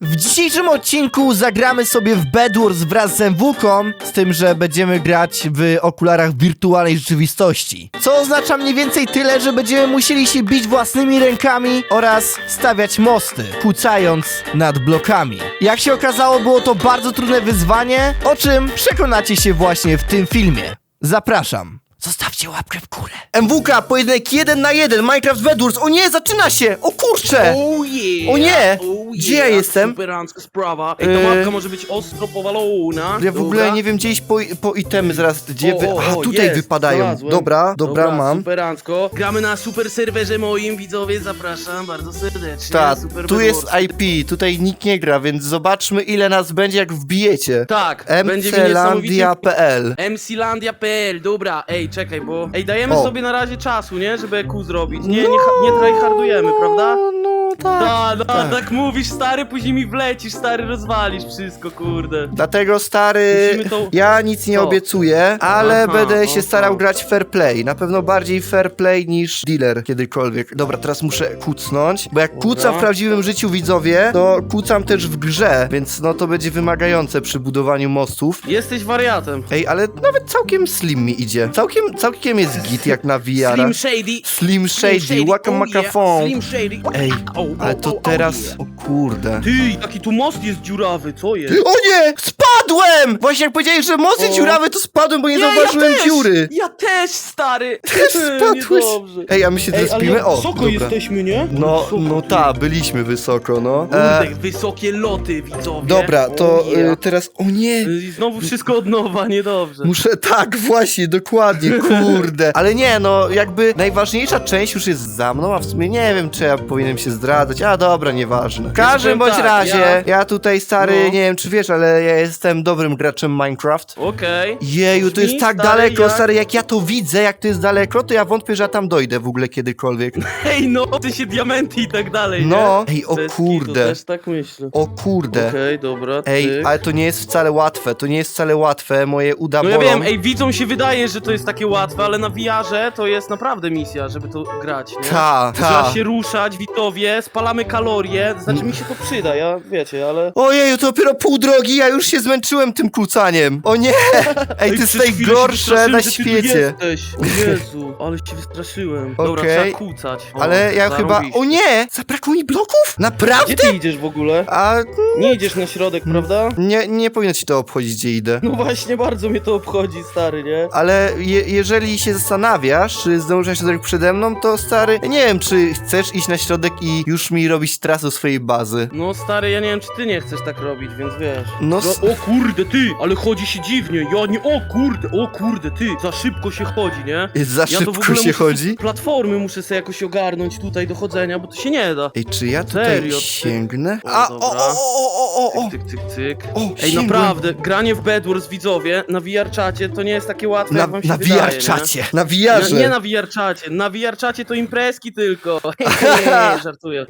W dzisiejszym odcinku zagramy sobie w Bedwars wraz z MWką, z tym, że będziemy grać w okularach wirtualnej rzeczywistości. Co oznacza mniej więcej tyle, że będziemy musieli się bić własnymi rękami oraz stawiać mosty, kucając nad blokami. Jak się okazało, było to bardzo trudne wyzwanie, o czym przekonacie się właśnie w tym filmie. Zapraszam. Zostawcie łapkę w górę. MWK, pojedynek jeden na jeden, Minecraft Bedwars. O nie, zaczyna się! O kurcze! Oh yeah! O nie! Oh Gdzie ja jestem? Superancka sprawa. Ej, ta Yy. mapka może być ostro powalona. Ja w ogóle nie wiem, gdzie iść po, po itemy zaraz. Gdzie O, A, o, tutaj jest, wypadają. znalazłem. Dobra, dobra, mam. superancko. Gramy na super serwerze moim, widzowie, zapraszam bardzo serdecznie. Tak, super tu jest Bedwars. IP, tutaj nikt nie gra, więc zobaczmy ile nas będzie jak wbijecie. Tak, będzie mi niesamowicie... mclandia.pl mclandia.pl, dobra, ej, czekaj, bo... Ej, dajemy O. sobie na razie czasu, nie? Żeby EQ zrobić. Nie, nie, ha- nie tryhardujemy, prawda? No, no tak. Da, da, tak. tak. mówisz, stary, później mi wlecisz, stary, rozwalisz wszystko, kurde. Dlatego stary, Musimy to- ja nic nie Co? obiecuję, ale Aha, będę się aha. starał grać fair play. Na pewno bardziej fair play niż dealer kiedykolwiek. Dobra, teraz muszę kucnąć, bo jak kucam w prawdziwym życiu widzowie, to kucam też w grze, więc no to będzie wymagające przy budowaniu mostów. Jesteś wariatem. Ej, ale nawet całkiem slim mi idzie. Całkiem, całkiem jest git jak na VR. Slim Shady. Slim Shady, Waka oh Maka yeah. Slim Shady. Ej, Au, au, ale au, to teraz... O kurde. Ty, jaki tu most jest dziurawy, co jest? O nie! Spadłem! Właśnie jak powiedziałeś, że mosty O. dziurawe, to spadłem, bo nie, zauważyłem ja też, dziury. Ja też, stary. Też spadłeś. Niedobrze. Ej, a my się Ej, ale jak O, wysoko dobra. jesteśmy, nie? No, Wysoko, no ty. ta, byliśmy wysoko, no. Kurde, E, wysokie loty, widzowie. dobra, to O, e, teraz... O nie! I Znowu wszystko od nowa, niedobrze. Muszę, tak, właśnie, dokładnie, kurde. Ale nie, no, jakby najważniejsza część już jest za mną, a w sumie nie wiem, czy ja powinienem się zdradzać. A dobra, nieważne. W każdym bądź tak, razie, ja... ja- tutaj stary, No. nie wiem, czy wiesz, ale ja jestem dobrym graczem Minecraft. Okej. Jeju, to Brzmi, jest tak stary, daleko, jak- stary, jak ja to widzę, jak to jest daleko, to ja wątpię, że ja tam dojdę w ogóle kiedykolwiek. Hej, no, ty się diamenty i tak dalej, No. nie? Ej, o Bez kurde. Też tak myślę. O kurde. Okej, dobra, Ej, tyk. ale to nie jest wcale łatwe, to nie jest wcale łatwe, moje uda No ja bolą. wiem, ej, widzom się wydaje, że to jest takie łatwe, ale na VR-ze to jest naprawdę misja, żeby to grać, nie? Ta, Trzeba ta. się ruszać, widzowie, spalamy kalorie, znaczy mi się to przyda, ja wiecie, ale... Ojeju, to dopiero pół drogi, ja już się zmęczyłem tym kucaniem. O nie! Ej, to jest przez chwilę się najgorsze wystraszyłem, na że ty tu świecie. jesteś. O Jezu, ale się wystraszyłem. Dobra, Okej. trzeba kłócać. O, Ale ja chyba... O nie! Zabrakło mi bloków? Naprawdę? Gdzie ty idziesz w ogóle? A Nie idziesz na środek, prawda? nie, nie powinno ci to obchodzić, gdzie idę. No właśnie, bardzo mnie to obchodzi, stary, nie? Ale je, jeżeli się zastanawiasz, czy zdążysz na środek przede mną, to stary, nie wiem, czy chcesz iść na środek i już mi robić trasę swojej bazy. No stary, ja nie wiem, czy ty nie chcesz tak robić, więc wiesz. No No, o kurde, ty, ale chodzi się dziwnie, ja nie, o kurde, o kurde, ty, za szybko się chodzi, nie? Za Ja to w szybko ogóle się muszę chodzi? Platformy muszę sobie jakoś ogarnąć tutaj do chodzenia, bo to się nie da. Ej, czy ja tutaj Serio, ty- sięgnę? O, A, o, dobra. o, o, o, o, o. Tyk, tyk, tyk, tyk. O, Ej, sięgłem. naprawdę, granie w Bedwars, widzowie, na VR-czacie to nie jest takie łatwe, Na, jak wam się na wydaje, VR-czacie, na nie? VR-ze. Nie, nie na VR-czacie, na VR-czacie to imprezki tylko. nie, żartuję.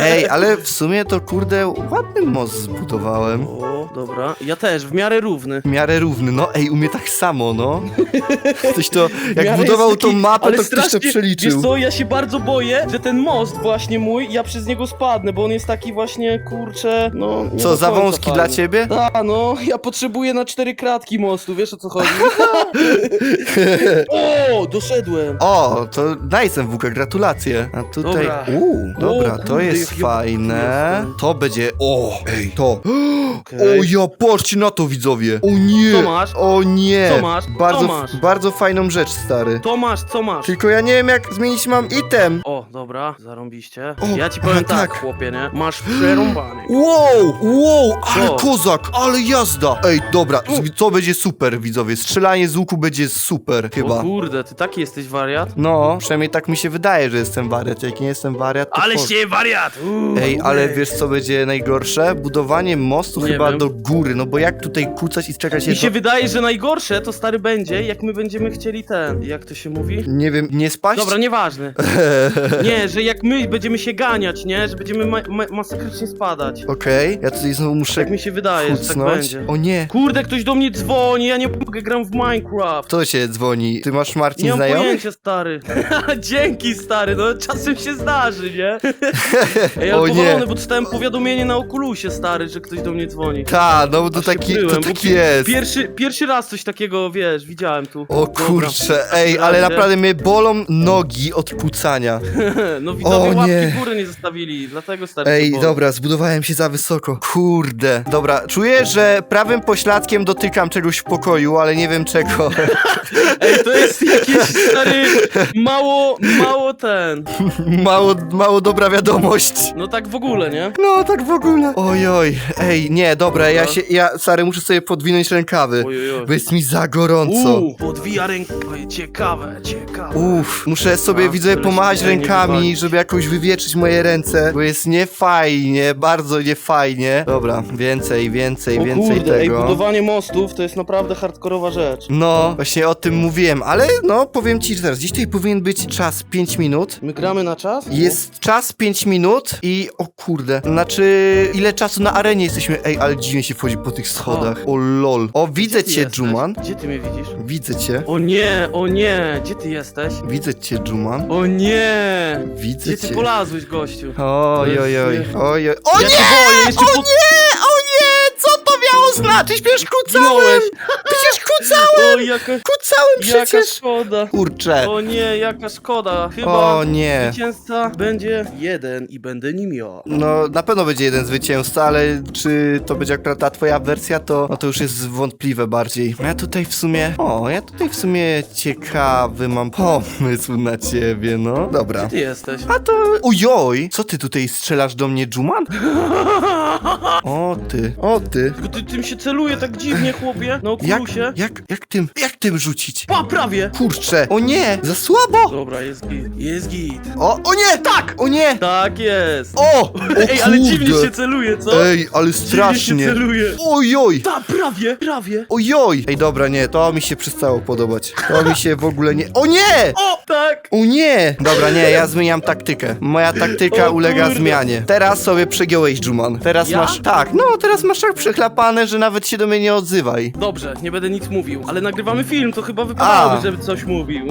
Ej, ale w sumie to kurde ładny most zbudowałem. O, dobra, ja też, w miarę równy. W miarę równy, no ej, u mnie tak samo, no. Ktoś to, jak budował jest tą taki- mapę, ale to ktoś to przeliczył. Wiesz co, ja się bardzo boję, że ten most właśnie mój, ja przez niego spadnę, bo on jest taki właśnie, kurczę, no... Co, za wąski fajny. dla ciebie? Ta, no, ja potrzebuję na cztery kratki mostu, wiesz o co chodzi? o, doszedłem! O, to nice MWK, gratulacje. A tutaj, Dobra. uuu, dobra, to kurde, jest fajne. jestem. To będzie, o, ej, to. Okej. O ja, patrzcie na to widzowie. O nie. Co masz? O nie. Co masz? Co Bardzo, masz? bardzo fajną rzecz, stary. To masz, co masz? Tylko ja nie wiem jak zmienić mam item. O, dobra, zarąbiście. O, ja ci powiem tak, tak. chłopie, nie? Masz przerąbany. Wow, wow, ale Co? kozak, ale jazda. Ej, dobra, z- to będzie super, widzowie. Strzelanie z łuku będzie super, O chyba. kurde, ty taki jesteś wariat? No, przynajmniej tak mi się wydaje, że jestem wariat. Jak nie jestem wariat, to Ale po- się wariat! Uuu, Ej, ale wiesz co będzie najgorsze? Budowanie mostu Nie chyba wiem. do góry, no bo jak tutaj kucać i czekać Mi się wydaje, że najgorsze to stary będzie, jak my będziemy chcieli ten, jak to się mówi? Nie wiem, nie spaść? Dobra, nieważne. Nie, że jak my będziemy się ganiać, nie? Że będziemy ma ma masakrycznie spadać. Okej, ja tutaj znowu muszę Tak mi się wydaje, że tak kucnąć. będzie. O nie, Kurde, ktoś do mnie dzwoni, ja nie mogę, gram w Minecraft. kto się cię dzwoni? Ty masz Marcin Nie mam znajomych? pojęcia, stary. Dzięki, stary, no czasem się zdarzy, nie? Ej, ale O nie. powalony, bo czytałem powiadomienie na Okulusie, stary, że ktoś do mnie dzwoni. Ta, no bo to Aż się taki, to bo taki pi- jest. Pierwszy, pierwszy raz coś takiego, wiesz, widziałem tu. O Dobra. kurcze, ej, ale Naprawdę? naprawdę mnie bolą nogi od kłócania. No widzowie O łapki nie. w górę nie zostawili, dlatego stary Ej, się dobra, zbudowałem się za wysoko. Kurde. Dobra, czuję, że prawym pośladkiem dotykam czegoś w pokoju, ale nie wiem czego. Ej, to jest jakiś stary, mało, mało ten. mało, mało dobra wiadomość. No tak w ogóle, nie? No, tak w ogóle. Oj, oj. Ej, nie, dobra, ja Dobra. się, ja, stary, muszę sobie podwinąć rękawy. Ojojoj. Bo jest mi za gorąco. Uuu, podwija rękę, Oj, ciekawe, ciekawe. Uff, muszę sobie, A, widzę, tyle się pomachać nie rękami, żeby jakoś wywietrzyć moje ręce, bo jest niefajnie, bardzo niefajnie. Dobra, więcej, więcej, o więcej kurde, ej, tego. budowanie mostów to jest naprawdę hardkorowa rzecz. No, właśnie o tym mówiłem, ale no, powiem ci, że teraz tutaj powinien być czas 5 minut. My gramy na czas? Jest czas 5 minut i o kurde, znaczy ile czasu na arenie jesteśmy? Ej, ale dziwnie się wchodzi po tych schodach. O lol. O, widzę Gdzie ty cię, jesteś? Juman. Gdzie ty mnie widzisz? Widzę cię. O nie, o nie, gdzie ty jesteś? Widzę cię, Juman. O nie! Widzę Gdzie ty cię. polazłeś, gościu? Oj, oj, oj, oj, oj. O Ja nie! się boję, jeszcze O po- nie! O nie! Co to miało znaczyć? Przecież kucałem! Zginąłeś! Przecież kucałem! O, jaka, Kucałem jaka przecież! szkoda! Kurczę. O nie, jaka szkoda! Chyba O nie. zwycięzca będzie jeden i będę nim ja. No, na pewno będzie jeden zwycięzca, ale czy to będzie akurat ta twoja wersja, to, no to już jest wątpliwe bardziej. Ja tutaj w sumie, o, ja tutaj w sumie ciekawy mam pomysł na ciebie, no. Dobra. Ty jesteś. A to, ujoj, co ty tutaj strzelasz do mnie, Juman? O ty, o ty. Tylko ty tym się celuje tak dziwnie, chłopie, na Jak, jak, jak tym, jak tym rzucić? Pa, prawie! Kurczę, o nie, za słabo! Dobra, jest git. Jest git. O, o nie, tak, o nie! Tak jest. O, o Ej, ale kurde. dziwnie się celuje, co? Ej, ale Dziwnie się strasznie. celuje. Ojoj! Ta, prawie, prawie. Ojoj! Ej, dobra, nie, to mi się przestało podobać. To mi się w ogóle nie... O nie! O, tak! O nie! Dobra, nie, ja zmieniam taktykę. Moja taktyka O ulega kurde. zmianie. Teraz sobie przegiąłeś, Juman. Teraz Ja? masz... Tak, no, teraz masz tak przechlapane, że nawet się do mnie nie odzywaj. Dobrze, nie będę nic mówił, ale nagrywamy film, to chyba wypadałoby, A. żeby coś mówił.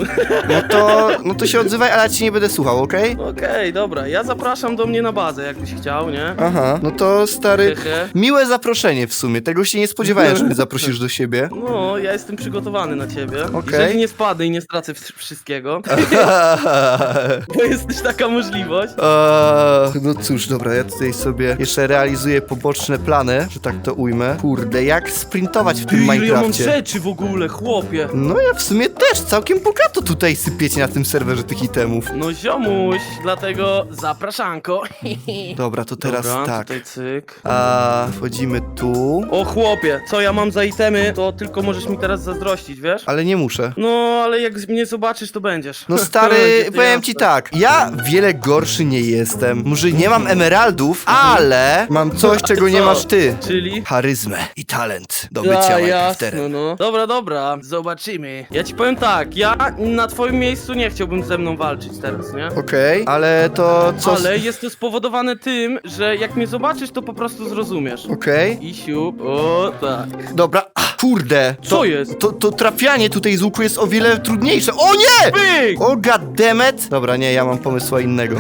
No to... No to się odzywaj, ale ja ci nie będę słuchał, okej? Okej, dobra, ja zapraszam do mnie na bazę, jakbyś chciał, nie? Aha, no to stary... Hehe. Miłe zaproszenie w sumie. Tego się nie spodziewałem, że mnie zaprosisz do siebie. No, ja jestem przygotowany na ciebie. Okej. Jeżeli nie spadnę i nie stracę wsz- wszystkiego, bo jest też taka możliwość. Eee, no cóż, dobra, ja tutaj sobie jeszcze realizuję poboczne plany, że tak to ujmę. Kurde, jak sprintować w Ty, tym ile ja mam Minecrafcie? rzeczy w ogóle, chłopie. No ja w sumie też, całkiem bogato tutaj sypiecie na tym serwerze tych itemów. No ziomuś, dlatego zapraszanko. Dobra, to teraz Dobra, tak. tutaj cyk. A wchodzimy tu, O chłopie, co ja mam za itemy, to tylko możesz mi teraz zazdrościć, wiesz? ale nie muszę. No, ale jak mnie zobaczysz, to będziesz. No stary, powiem ci tak, ja wiele gorszy nie jestem. Może nie mam emeraldów, ale mam coś, czego nie Co? masz ty. Czyli? Charyzmę i talent do bycia Ja, Minecrafterem. jasno, no. Dobra, dobra, zobaczymy. Ja ci powiem tak, ja na twoim miejscu nie chciałbym ze mną walczyć teraz, nie? Okej, ale to co... Ale jest to spowodowane tym, że jak mnie zobaczysz, to po prostu zrozumiesz. Okej. I siup, o tak. Dobra, kurde. To, Co jest? To, to trafianie tutaj z łuku jest o wiele trudniejsze. O nie! Pyk! O goddammit! Dobra, nie, ja mam pomysła innego.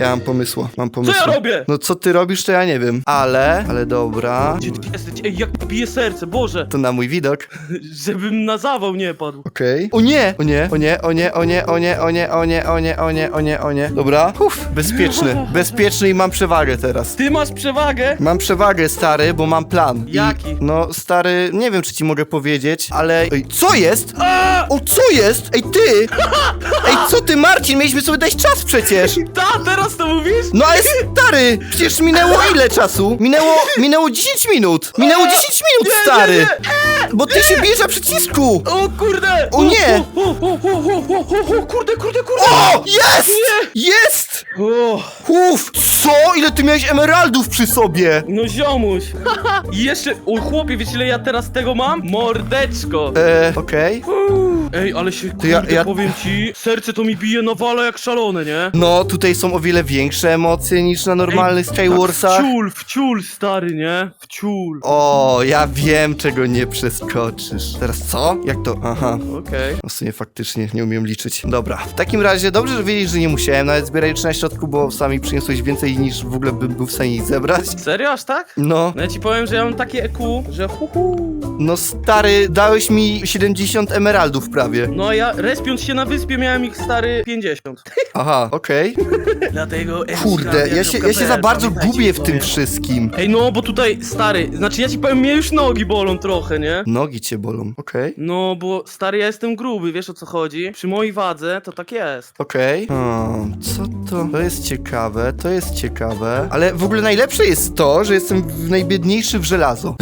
Ja mam pomysła, mam Co pomysła. ja robię? No co ty robisz, to ja nie wiem. Ale, ale dobra. Gdzie ty jesteś? Ej, jak bije serce, Boże! To na mój widok. Żebym na zawał nie padł. Okej. O nie! O nie, o nie, o nie, o nie, o nie, o nie, o nie, o nie, o nie, o nie, o nie. Dobra. Uff, bezpieczny. Bezpieczny i mam przewagę teraz. Ty masz przewagę? Mam przewagę, stary, bo mam plan. Jaki? I, no, stary, nie wiem, czy ci mogę powiedzieć, ale... Ej, co jest? O, co jest? Ej, ty! Ej, co ty, Marcin? Mieliśmy sobie dać czas przecież! Ta, teraz to mówisz? No ale stary! Przecież minęło ile czasu? Minęło, minęło 10 minut! Minęło 10 minut, Nie, stary! nie, nie. Bo ty się bijesz na przycisku! O kurde! O nie! O, o, o, o, o, o, o, kurde, kurde, kurde! O! Jest! Jest! O, Uf! Co? Ile ty miałeś emeraldów przy sobie? no ziomuś! I jeszcze, o chłopie, wiesz ile ja teraz tego mam? Mordeczko! Eee, okej. Ej, ale się, kurde, ja- ja- powiem ci, serce to mi bije na wale jak szalone, nie? No, tutaj są o wiele większe emocje niż na normalnych Tak, Skywarsach. Wciul, wciul, stary, nie? Wciul. O, ja wiem, czego nie przeskoczysz. Teraz co? Jak to? Aha. Okej. No w sumie faktycznie nie umiem liczyć. Dobra, w takim razie dobrze, że wiedzieć, że nie musiałem nawet zbierać na środku, bo sami przyniosłeś więcej niż w ogóle bym był w stanie ich zebrać. Serio, aż tak? No, No ja ci powiem, że ja mam takie EQ, że hu hu. no stary, dałeś mi 70 emeraldów prawie. No a ja respiąc się na wyspie miałem ich stary 50. Aha, okej. Dlatego Kurde, ja się, ja się za bardzo gubię w tym wszystkim. Ej, no bo tutaj, stary, znaczy ja ci powiem, mnie już nogi bolą trochę, nie? Nogi cię bolą, okej. No, bo stary, ja jestem gruby, wiesz o co chodzi? Przy mojej wadze to tak jest. Okej. Hmm, co to? To jest ciekawe, to jest ciekawe. Ale w ogóle najlepsze jest to, że jestem w najbiedniejszy w żelazo.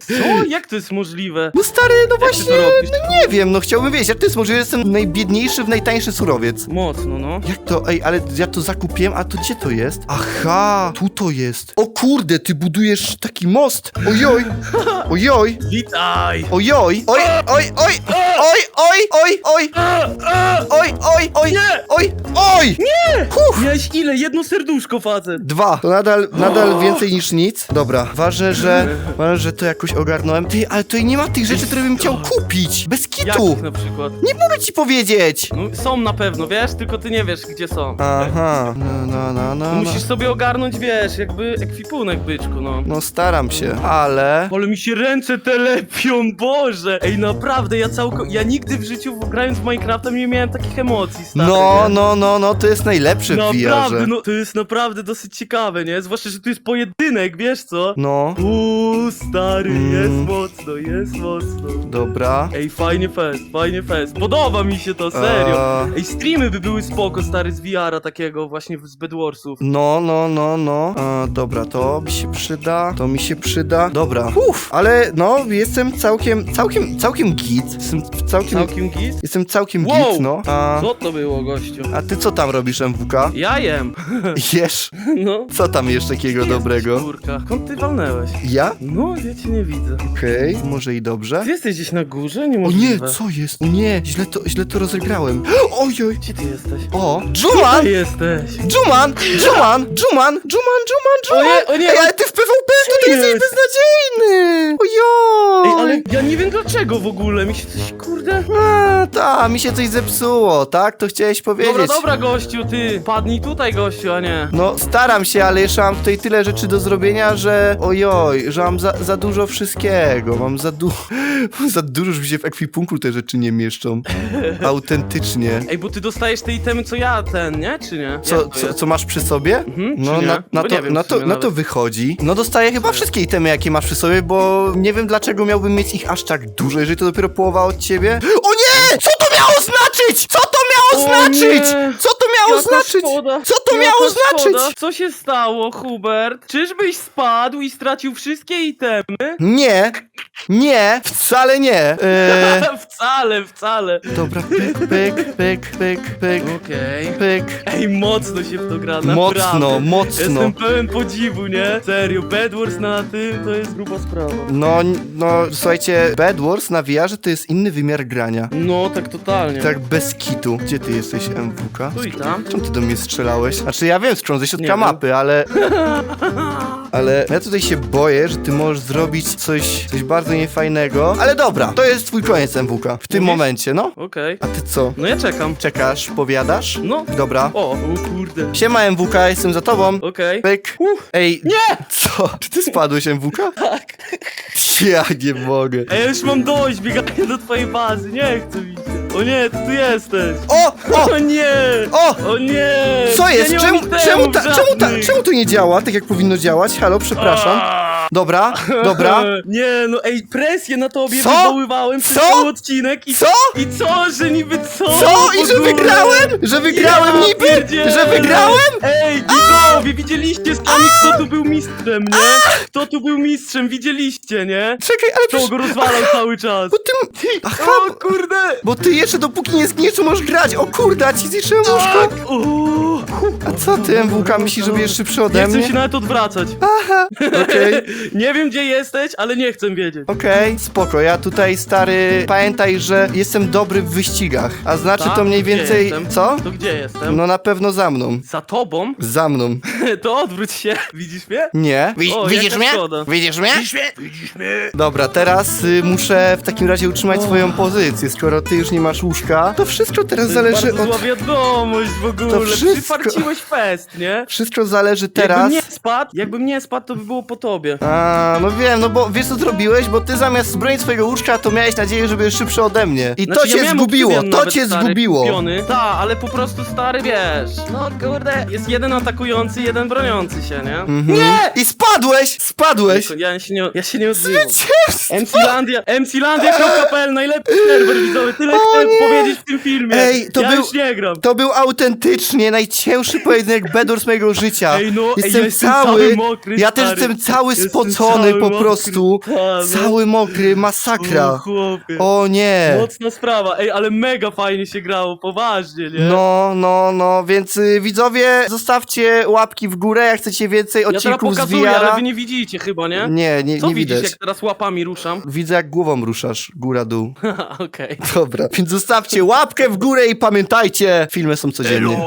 Co? Jak to jest możliwe? No stary, no Jak ty właśnie, robisz? no nie wiem, no chciałbym wiedzieć, jak to jest możliwe, że jestem najbiedniejszy w najtańszy surowiec. Mocno, no. Jak to? Ej, ale ja to zakupiłem, a to gdzie to jest? Aha, tu to jest. O kurde, ty budujesz taki most. Ojoj, ojoj, Witaj! ojoj, oj, oj, oj, oj, oj, oj, oj, A, a! oj, oj, oj, Nie! oj, oj. Nie! Huf. Miałeś ile? Jedno serduszko, facet. Dwa. To nadal, nadal więcej niż nic. Dobra, ważne, że, ważne, że to jakoś ogarnąłem. Ty, ale tutaj nie ma tych rzeczy, które bym chciał kupić. Bez kitu. Jakich na przykład? Nie mogę ci powiedzieć. No, są na pewno, wiesz? Tylko ty nie wiesz, gdzie są. Aha, no, no, no, no. no. Musisz sobie ogarnąć, wiesz, jakby ekwipunek, byczku, no. No staram się, ale... Ale mi się ręce telepią, Boże! Ej, naprawdę, ja całko... Ja nigdy w życiu, grając w Minecrafta, nie miałem takich emocji, stary, No, nie? no, no, no, to jest najlepsze w Naprawdę, VR-ze. no to jest naprawdę dosyć ciekawe, nie? Zwłaszcza, że tu jest pojedynek, wiesz co? No, Uuu, stary, Mm. jest mocno, jest mocno. dobra. Ej, fajnie fest, fajnie fest. Podoba mi się to, serio. Eee, Ej, streamy by były spoko, stary, z VR-a takiego właśnie z Bedwarsów. No, no, no, no. E, dobra, to mi się przyda, to mi się przyda. Dobra. Uff, ale no, jestem całkiem, całkiem, całkiem git. Jestem całkiem, Całkiem git? jestem całkiem Wow! git, no. A, Co to było, gościu? a ty co tam robisz, MWK? Ja jem. Jesz? No. Co tam jeszcze takiego Ty dobrego? Kurka. Skąd ty walnęłeś? Ja? No, ja cię nie widzę. Okej, może i dobrze. Ty jesteś gdzieś na górze? O Niemożliwe. nie, co jest? O nie, źle to, źle to rozegrałem. Ojoj. Gdzie ty jesteś? O, Gdzie Juman! ty jesteś? Juman! Juman! Juman! Juman! Juman! O Juman! nie, o nie, Ej, ale ty w PvP to ty jest? jesteś beznadziejny! Ojoj! Ej, ale ja nie wiem dlaczego w ogóle, mi się coś, kurde... A, ta, mi się coś zepsuło, tak? To chciałeś powiedzieć. Dobra, dobra, gościu, ty, padnij tutaj, gościu, a nie... No, staram się, ale jeszcze mam tutaj tyle rzeczy do zrobienia, że ojoj, że mam za, za dużo wszystkiego. Mam za dużo, za dużo, że mi się w ekwipunku te rzeczy nie mieszczą. Autentycznie. Ej, bo ty dostajesz te itemy, co ja, ten, nie? Czy nie? Co, Jak to co, jest? co masz przy sobie? Mhm, czy No, nie? na, na, Bo to, wiem na, w to, sumie na to nawet. wychodzi. No dostaję chyba wszystkie itemy, jakie masz przy sobie, bo nie wiem dlaczego miałbym mieć ich aż tak dużo, jeżeli to dopiero połowa od ciebie. O nie! Co to miało znaczyć? Co to miało O znaczyć? nie! Co to miało Jaka znaczyć? szkoda, Co to jaka miało szkoda. znaczyć? Co się stało, Hubert? Czyżbyś spadł i stracił wszystkie itemy? Nie, nie, wcale nie. Eee, wcale, wcale. dobra, pyk, pyk, pyk, pyk, pyk, Okej. pyk. Ej, mocno się w to gra, naprawdę. Mocno, mocno. Jestem pełen podziwu, nie? Serio, Bedwars na tym to jest gruba sprawa. No, no, słuchajcie, Bad Wars na VR-ze to jest inny wymiar grania. No, tak totalnie. Tak bez kitu. Gdzie ty jesteś, MWK? Tu i tam. Czemu ty do mnie strzelałeś? Znaczy ja wiem, strzelam ze Nie środka wiem. mapy, ale... Ale ja tutaj się boję, że ty możesz zrobić coś, coś bardzo niefajnego. Ale dobra, to jest twój koniec, MWK. W tym Mówisz? momencie, no. Okej. A ty co? No ja czekam. Czekasz, powiadasz? No. Dobra. O, o kurde. Siema MWK, jestem za tobą. Okej. Pyk. Uff. Ej, Nie! co? Czy ty spadłeś, MWK? Tak. Ja nie mogę. Ej, ja już mam dość biegania do twojej bazy, nie chcę mi się. O nie, ty tu jesteś. O! O! O nie! O! O nie! Co jest? Ja nie Czemu, mam czemu, ta, czemu, ta, żadnych. czemu to nie działa tak, jak powinno działać? Halo, przepraszam. Dobra, dobra. Nie, no ej, presję na tobie Co? wywoływałem przez Co? cały odcinek i Co? I co, że niby co? Co? I że wygrałem? Że wygrałem Ja niby? pierdzielę. Że wygrałem? Ej, widzowie, widzieliście sami, kto tu był mistrzem, nie? Kto tu był mistrzem, widzieliście, nie? Czekaj, ale Kto przecież... go rozwalał cały czas. Bo ty... Aha, O kurde! bo ty jeszcze dopóki nie zgniesz, możesz grać. O kurde, a ci zniszczyłem łóżko. Uuu. A co ty, MWK, myślisz, że będziesz szybszy Nie ode chcę mnie? się nawet odwracać. Okej. nie wiem gdzie jesteś, ale nie chcę wiedzieć. Okej, spoko, ja tutaj stary, pamiętaj, że jestem dobry w wyścigach, a znaczy Tak? to mniej Gdzie więcej, jestem? co? To gdzie jestem? No na pewno za mną, Za tobą? za mną, To odwróć się. Widzisz mnie? nie? Wi- O, widzisz jaka mnie? szkoda. Widzisz mnie? Widzisz mnie? Dobra, teraz y, muszę w takim razie utrzymać swoją pozycję, skoro ty już nie masz łóżka, to wszystko teraz To zależy jest od... zła wiadomość w ogóle. wszystko- Przyfarciłeś fest, nie? Wszystko zależy teraz... Jakbym nie spadł, jakbym nie spadł, to by było po tobie. A, no wiem, no bo wiesz co zrobiłeś? Bo ty zamiast bronić swojego łóżka, to miałeś nadzieję, że będziesz szybszy ode mnie. I Znaczy, to ja cię miałem zgubiło, obsydian to nawet, cię stary, zgubiło. Kupiony. Ta, ale po prostu stary, wiesz. No kurde, jest jeden atakujący, jeden broniący się, nie? Mhm. Nie! I spadłeś! Spadłeś! Ja się nie, ja się nie. Zwycięstwo! MClandia, MClandia.pl, najlepszy serwer widzowy, tyle O chciałem nie! powiedzieć w tym filmie. Ej, to ja był- już nie gram. To był autentycznie najcięższy pojedynek Bedwars mojego życia. Ej, no, ej, jestem ja jestem cały, cały mokry, ja też stary. jestem cały Jestem spocony cały po mokry. prostu. No. Cały mokry, masakra. chłopie. O nie. Mocna sprawa, ej, ale mega fajnie się grało, poważnie, nie? No, no, no, więc y, widzowie, zostawcie łapki w górę, jak chcecie więcej ja teraz odcinków z pokazuję, ale VR-a. wy nie widzicie chyba, nie? Nie, nie, Co nie widzisz, widać. jak teraz łapami ruszam? Widzę jak głową ruszasz, góra, dół. Okej. Dobra, więc zostawcie łapkę w górę i pamiętajcie, filmy są codziennie. Elo.